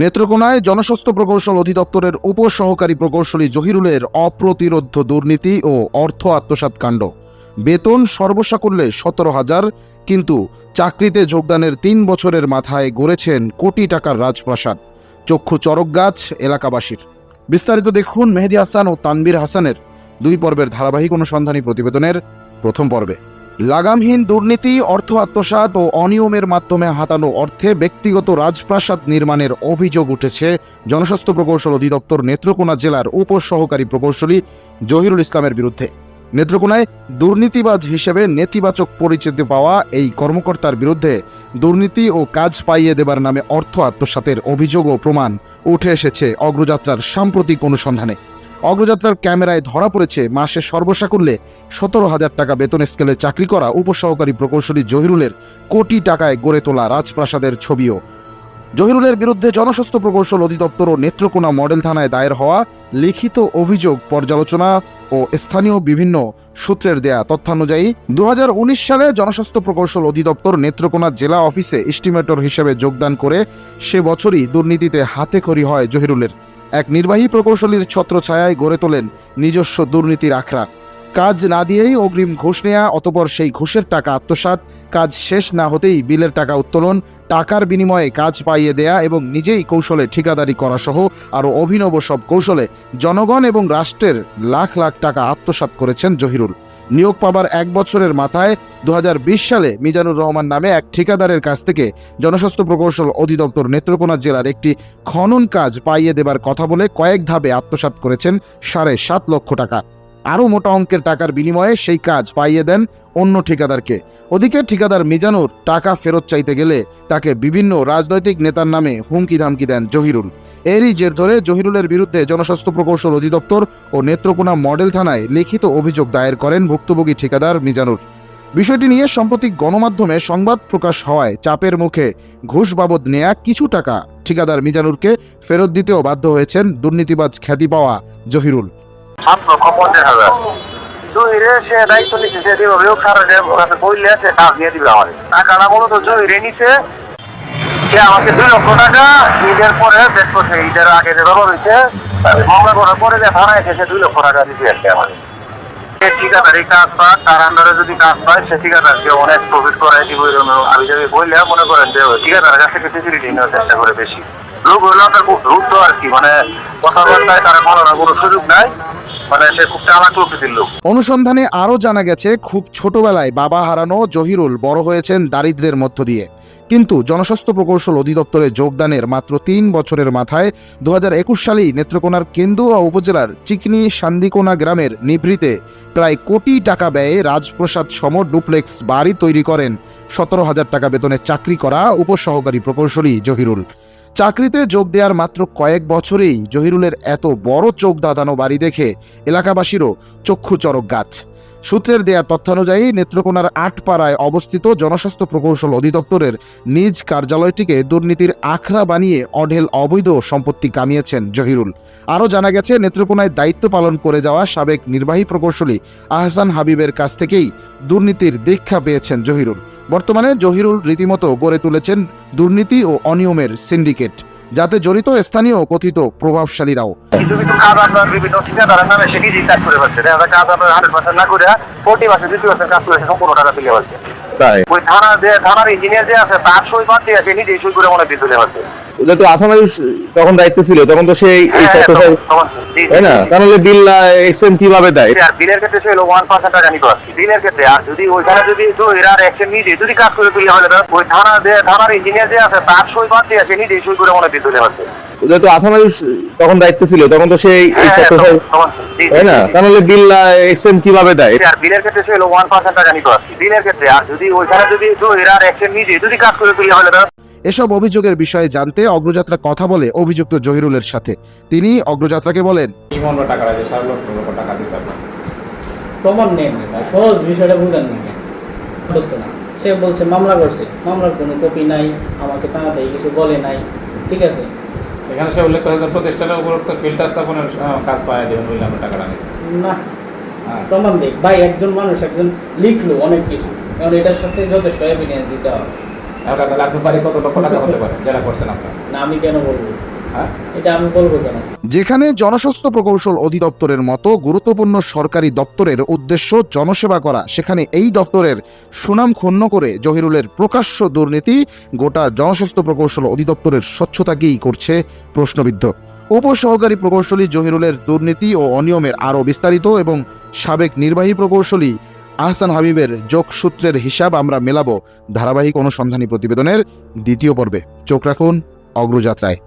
নেত্রকোনায় জনস্বাস্থ্য প্রকৌশল অধিদপ্তরের উপসহকারী প্রকৌশলী জহিরুলের অপ্রতিরোধ্য দুর্নীতি ও অর্থ আত্মসাৎ কাণ্ড। বেতন সর্বসাকুল্যে সতেরো হাজার, কিন্তু চাকরিতে যোগদানের তিন বছরের মাথায় গড়েছেন কোটি টাকার রাজপ্রাসাদ। চক্ষু চরক গাছ এলাকাবাসীর। বিস্তারিত দেখুন মেহেদি হাসান ও তানবীর হাসানের দুই পর্বের ধারাবাহিক অনুসন্ধানী প্রতিবেদনের প্রথম পর্বে। লাগামহীন দুর্নীতি, অর্থ আত্মসাৎ ও অনিয়মের মাধ্যমে হাতানো অর্থে ব্যক্তিগত রাজপ্রাসাদ নির্মাণের অভিযোগ উঠেছে জনস্বাস্থ্য প্রকৌশল অধিদপ্তর নেত্রকোনা জেলার উপসহকারী প্রকৌশলী জহিরুল ইসলামের বিরুদ্ধে। নেত্রকোনায় দুর্নীতিবাজ হিসেবে নেতিবাচক পরিচিতি পাওয়া এই কর্মকর্তার বিরুদ্ধে দুর্নীতি ও কাজ পাইয়ে দেবার নামে অর্থ আত্মসাতের অভিযোগ ও প্রমাণ উঠে এসেছে অগ্রযাত্রার সাম্প্রতিক অনুসন্ধানে। অগ্রযাত্রার ক্যামেরায় ধরা পড়েছে মাসে সর্বসাকুল্যে সতেরো হাজার টাকা বেতন স্কেলে চাকরি করা উপসহকারী প্রকৌশলী জহিরুলের কোটি টাকায় গড়ে তোলা রাজপ্রাসাদের ছবিও। জহিরুলের বিরুদ্ধে জনস্বাস্থ্য প্রকৌশল অধিদপ্তর ও নেত্রকোনা মডেল থানায় দায়ের হওয়া লিখিত অভিযোগ, পর্যালোচনা ও স্থানীয় বিভিন্ন সূত্রের দেয়া তথ্যানুযায়ী দু হাজার উনিশ সালে জনস্বাস্থ্য প্রকৌশল অধিদপ্তর নেত্রকোনা জেলা অফিসে এস্টিমেটর হিসেবে যোগদান করে সে বছরই দুর্নীতিতে হাতে হাতেখড়ি হয় জহিরুলের। এক নির্বাহী প্রকৌশলীর ছত্রছায়ায় গড়ে তোলেন নিজস্ব দুর্নীতির আখড়া। কাজ না দিয়েই অগ্রিম ঘুষ নেয়া, অতপর সেই ঘুষের টাকা আত্মসাৎ, কাজ শেষ না হতেই বিলের টাকা উত্তোলন, টাকার বিনিময়ে কাজ পাইয়ে দেয়া এবং নিজেই কৌশলে ঠিকাদারি করা সহ আরও অভিনব সব কৌশলে জনগণ এবং রাষ্ট্রের লাখ লাখ টাকা আত্মসাৎ করেছেন জহিরুল। নিয়োগ পাবার এক বছরের মাথায় দু হাজার বিশ সালে মিজানুর রহমান নামে এক ঠিকাদারের কাছ থেকে জনস্বাস্থ্য প্রকৌশল অধিদপ্তর নেত্রকোনা জেলার একটি খনন কাজ পাইয়ে দেবার কথা বলে কয়েক ধাপে আত্মসাত করেছেন সাড়ে সাত লক্ষ টাকা। আরও মোটা অঙ্কের টাকার বিনিময়ে সেই কাজ পাইয়ে দেন অন্য ঠিকাদারকে। ওদিকে ঠিকাদার মিজানুর টাকা ফেরত চাইতে গেলে তাকে বিভিন্ন রাজনৈতিক নেতার নামে হুমকি ধামকি দেন জহিরুল। এরই জের ধরে জহিরুলের বিরুদ্ধে জনস্বাস্থ্য প্রকৌশল অধিদপ্তর ও নেত্রকোনা মডেল থানায় লিখিত অভিযোগ দায়ের করেন ভুক্তভোগী ঠিকাদার মিজানুর। বিষয়টি নিয়ে সম্প্রতি গণমাধ্যমে সংবাদ প্রকাশ হওয়ায় চাপের মুখে ঘুষ বাবদ নেয়া কিছু টাকা ঠিকাদার মিজানুরকে ফেরত দিতেও বাধ্য হয়েছেন দুর্নীতিবাজ খ্যাতি পাওয়া জহিরুল। সাত কাছে বেশ তার লোক হইল আপনার খুব দ্রুত আর কি মানে কথাবার্তায় তারা বলার কোনো সুযোগ নাই। মানে অনুসন্ধানে আরও জানা গেছে, খুব ছোটবেলায় বাবা হারানো জহিরুল বড় হয়েছেন দারিদ্র্যের মধ্য দিয়ে। কিন্তু জনস্বাস্থ্য প্রকৌশল অধিদপ্তরে যোগদানের মাত্র তিন বছরের মাথায় দু হাজার একুশ সালেই নেত্রকোনার কেন্দুয়া উপজেলার চিকনি সান্দিকোনা গ্রামের নিভৃতে প্রায় কোটি টাকা ব্যয়ে রাজপ্রসাদ সম ডুপ্লেক্স বাড়ি তৈরি করেন। সতেরো হাজার টাকা বেতনে চাকরি করা উপসহকারী প্রকৌশলী জহিরুল। চাকরিতে যোগ দেওয়ার মাত্র কয়েক বছরেই জহিরুলের এত বড় চোখ দাদানো বাড়ি দেখে এলাকাবাসীরও চক্ষু চরক গাছ। সূত্রের দেয়া তথ্যানুযায়ী নেত্রকোনার আটপাড়ায় অবস্থিত জনস্বাস্থ্য প্রকৌশল অধিদপ্তরের নিজ কার্যালয়টিকে দুর্নীতির আখড়া বানিয়ে অঢেল অবৈধ সম্পত্তি কামিয়েছেন জহিরুল। আরও জানা গেছে, নেত্রকোনায় দায়িত্ব পালন করে যাওয়া সাবেক নির্বাহী প্রকৌশলী আহসান হাবিবের কাছ থেকেই দুর্নীতির দীক্ষা পেয়েছেন জহিরুল। বর্তমানে জহিরুল রীতিমতো গড়ে তুলেছেন দুর্নীতি ও অনিয়মের সিন্ডিকেট। যাতে জড়িত স্থানীয় কথিত প্রভাবশালীরাও। বিভিন্ন করে না কাজ টাকা তাই? ওই থানা যে থানার ইঞ্জিনিয়ার যে আছে তার সই বাদ দিয়ে সে নিজেই সই করে মনে দিয়ে তুলে ফেলছে তো আসামাই তখন দায়িত্ব ছিল তখন তো সেই এই হ্যাঁ, জি, তাই না। তাহলে বিল এক্সচেঞ্জ কীভাবে দেয়? আর বিলের ক্ষেত্রে সে হলো ওয়ান পার্সেন্ট টাকা নিতে পারছি বিলের ক্ষেত্রে আর যদি ওইখানে যদি তো এরা অ্যাকশন নিজে যদি কাজ করে তুলে হলে ওই থানা যে থানার ইঞ্জিনিয়ার যে আছে তার সই বাদ দিয়ে সে নিজেই সই করে মনে দিয়ে তুলে ফেলছে ওদের তো তখন দায়িত্ব ছিল তখন তো সেই হ্যাঁ, তাই না। তাহলে বিল এক্সচেঞ্জ কীভাবে দেয়? আর বিলের ক্ষেত্রে সে হলো ওয়ান পার্সেন্ট টাকা নিতে পারছি। বিলের ক্ষেত্রে আর যদি ওইখানে যদি এরা অ্যাকশন নিজে যদি কাজ করে তুলে হলে এসব অভিযোগের বিষয়ে জানতে অগ্রযাত্রা কথা বলে অভিযুক্ত জহিরুলের সাথে। তিনি অগ্রযাত্রাকে বলেন টাকা আছে সাড়ে লক্ষ লক্ষ টাকা দিচ্ছে প্রমাণ নেই সহজ বিষয়টা বুঝেন না না। সে বলছে মামলা করছে। মামলার কোনো কপি নাই আমাকে তাড়াতাড়ি কিছু বলে নাই। ঠিক আছে? এখানে সে উল্লেখ করেছে প্রতিষ্ঠানের উপরোক্ত ফিল্টার স্থাপনের কাজ পাওয়া দেবেন বলে আমরা টাকাটা নিচ্ছি না হ্যাঁ। প্রমাণ দেখ ভাই একজন মানুষ একজন লিখলো অনেক কিছু। কারণ এটার সাথে যথেষ্ট এভিডেন্স দিতে হবে। এবার লাগবে পারে কত লক্ষ টাকা হতে পারে? যারা করছেন আপনার? না আমি কেন বলব? যেখানে জনস্বাস্থ্য প্রকৌশল অধিদপ্তরের মতো গুরুত্বপূর্ণ সরকারি দপ্তরের উদ্দেশ্য জনসেবা করা, সেখানে এই দপ্তরের সুনাম ক্ষুণ্ণ করে জহিরুলের প্রকাশ্য দুর্নীতি গোটা জনস্বাস্থ্য প্রকৌশল অধিদপ্তরের স্বচ্ছতাকেই করছে প্রশ্নবিদ্ধ। উপসহকারী প্রকৌশলী জহিরুলের দুর্নীতি ও অনিয়মের আরও বিস্তারিত এবং সাবেক নির্বাহী প্রকৌশলী আহসান হাবিবের যোগসূত্রের হিসাব আমরা মেলাবো ধারাবাহিক অনুসন্ধানী প্রতিবেদনের দ্বিতীয় পর্বে। চোখ রাখুন অগ্রযাত্রায়।